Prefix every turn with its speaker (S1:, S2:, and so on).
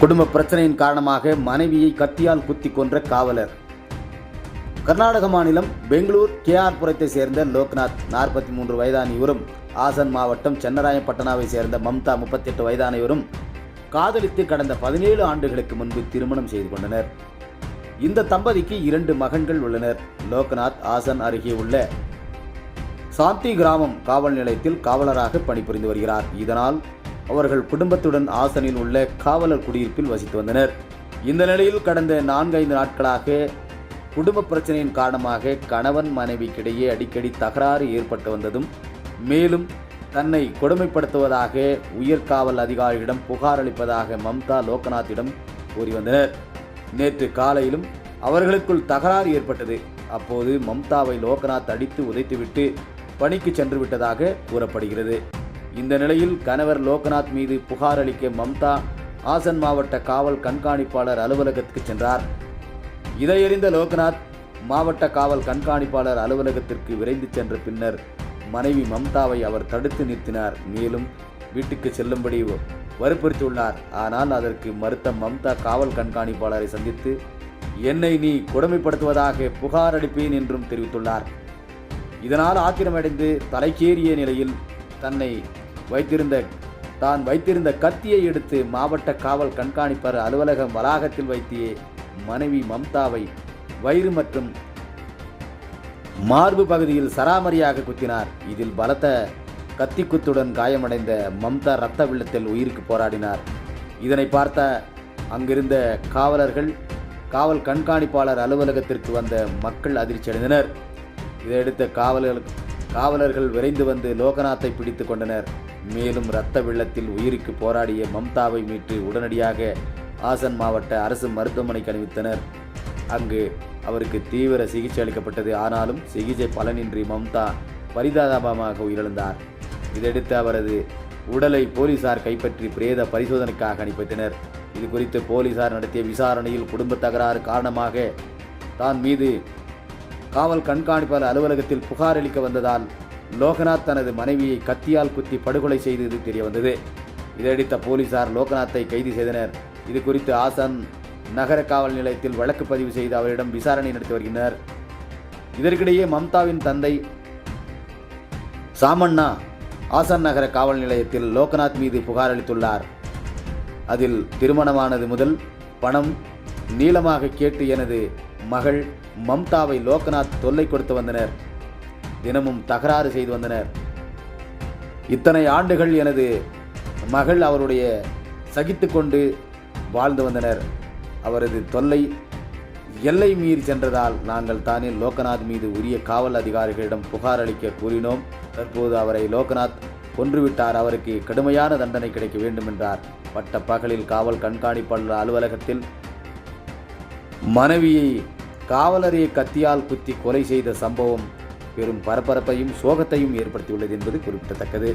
S1: குடும்ப பிரச்சனையின் காரணமாக மனைவியை கத்தியால் குத்தி கொன்ற காவலர். கர்நாடக மாநிலம் பெங்களூர் கேஆர்புரத்தை சேர்ந்த லோக்நாத் நாற்பத்தி மூன்று வயதான இவரும் ஆசன் மாவட்டம் சென்னராயப்பட்டனாவை சேர்ந்த மம்தா முப்பத்தெட்டு வயதான இவரும் காதலித்து கடந்த பதினேழு ஆண்டுகளுக்கு முன்பு திருமணம் செய்து கொண்டனர். இந்த தம்பதிக்கு இரண்டு மகன்கள் உள்ளனர். லோக்நாத் ஆசன் அருகே உள்ள சாந்தி கிராமம் காவல் நிலையத்தில் காவலராக பணிபுரிந்து வருகிறார். இதனால் அவர்கள் குடும்பத்துடன் ஆசனில் உள்ள காவலர் குடியிருப்பில் வசித்து வந்தனர். இந்த நிலையில் கடந்த நான்கைந்து நாட்களாக குடும்ப பிரச்சனையின் காரணமாக கணவன் மனைவிக்கிடையே அடிக்கடி தகராறு ஏற்பட்டு வந்ததும் மேலும் தன்னை கொடுமைப்படுத்துவதாக உயர்காவல் அதிகாரியிடம் புகார் அளிப்பதாக மம்தா லோக்நாத்திடம் கூறி வந்தனர். நேற்று காலையிலும் அவர்களுக்குள் தகராறு ஏற்பட்டது. அப்போது மம்தாவை லோகநாத் அடித்து உதைத்துவிட்டு பணிக்கு சென்று விட்டதாக கூறப்படுகிறது. இந்த நிலையில் கணவர் லோகநாத் மீது புகார் அளிக்க மம்தா ஆசன் மாவட்ட காவல் கண்காணிப்பாளர் அலுவலகத்துக்கு சென்றார். இதையறிந்த லோகநாத் மாவட்ட காவல் கண்காணிப்பாளர் அலுவலகத்திற்கு விரைந்து சென்ற பின்னர் மனைவி மம்தாவை அவர் தடுத்து நிறுத்தினார். மேலும் வீட்டுக்கு செல்லும்படி வற்புறுத்தியுள்ளார். ஆனால் அதற்கு மறுத்த மம்தா காவல் கண்காணிப்பாளரை சந்தித்து என்னை நீ கொடுமைப்படுத்துவதாக புகார் அளிப்பேன் என்றும் தெரிவித்துள்ளார். இதனால் ஆத்திரமடைந்து தலைக்கேறிய நிலையில் தன்னை வைத்திருந்த தான் வைத்திருந்த கத்தியை எடுத்து மாவட்ட காவல் கண்காணிப்பாளர் அலுவலகம் வளாகத்தில் வைத்தே மனைவி மம்தாவை வயிறு மற்றும் மார்பு பகுதியில் சராமரியாக குத்தினார். இதில் பலத்த கத்திக்குத்துடன் காயமடைந்த மம்தா ரத்த வெள்ளத்தில் உயிருக்கு போராடினார். இதனை பார்த்த அங்கிருந்த காவலர்கள் காவல் கண்காணிப்பாளர் அலுவலகத்திற்கு வந்த மக்கள் அதிர்ச்சியடைந்தனர் இதையடுத்த காவலர்கள் காவலர்கள் விரைந்து வந்து லோகநாத்தை பிடித்து கொண்டனர். மேலும் இரத்த வெள்ளத்தில் உயிருக்கு போராடிய மம்தாவை மீட்டு உடனடியாக ஆசன் மாவட்ட அரசு மருத்துவமனைக்கு அணிவித்தனர் அங்கு அவருக்கு தீவிர சிகிச்சை அளிக்கப்பட்டது. ஆனாலும் சிகிச்சை பலனின்றி மம்தா பரிதாபமாக உயிரிழந்தார். இதையடுத்து அவரது உடலை போலீசார் கைப்பற்றி பிரேத பரிசோதனைக்காக அனுப்பித்தனர் இது குறித்து போலீசார் நடத்திய விசாரணையில் குடும்ப தகராறு காரணமாக தான் மீது காவல் கண்காணிப்பாளர் அலுவலகத்தில் புகார் அளிக்க வந்ததால் லோகநாத் தனது மனைவியை கத்தியால் குத்தி படுகொலை செய்தது தெரியவந்தது. இதையடுத்த போலீசார் லோகநாத்தை கைது செய்தனர். இது குறித்து ஆசான் நகர காவல் நிலையத்தில் வழக்கு பதிவு செய்து அவரிடம் விசாரணை நடத்தி வருகின்றனர். இதற்கிடையே மம்தாவின் தந்தை சாமண்ணா ஆசான் நகர காவல் நிலையத்தில் லோகநாத் மீது புகார் அளித்துள்ளார். அதில் திருமணமானது முதல் பணம் நீளமாக கேட்டு எனது மகள் மம்தாவை லோகநாத் தொல்லை கொடுத்து வந்தனர். தினமும் தகராறு செய்து வந்தனர். இத்தனை ஆண்டுகள் எனது மகள் அவருடைய சகித்து கொண்டு வாழ்ந்து வந்தனர். அவரது தொல்லை எல்லை மீறி சென்றதால் நாங்கள் தானே லோகநாத் மீது உரிய காவல் அதிகாரிகளிடம் புகார் அளிக்க கூறினோம். தற்போது அவரை லோகநாத் கொன்றுவிட்டார். அவருக்கு கடுமையான தண்டனை கிடைக்க வேண்டும் என்றார் பட்ட பகலில் காவல் கண்காணிப்பாளர் அலுவலகத்தில் மனைவியை காவலரை கத்தியால் குத்தி கொலை செய்த சம்பவம் பெரும் பரபரப்பையும் சோகத்தையும் ஏற்படுத்தியுள்ளது என்பது குறிப்பிடத்தக்கது.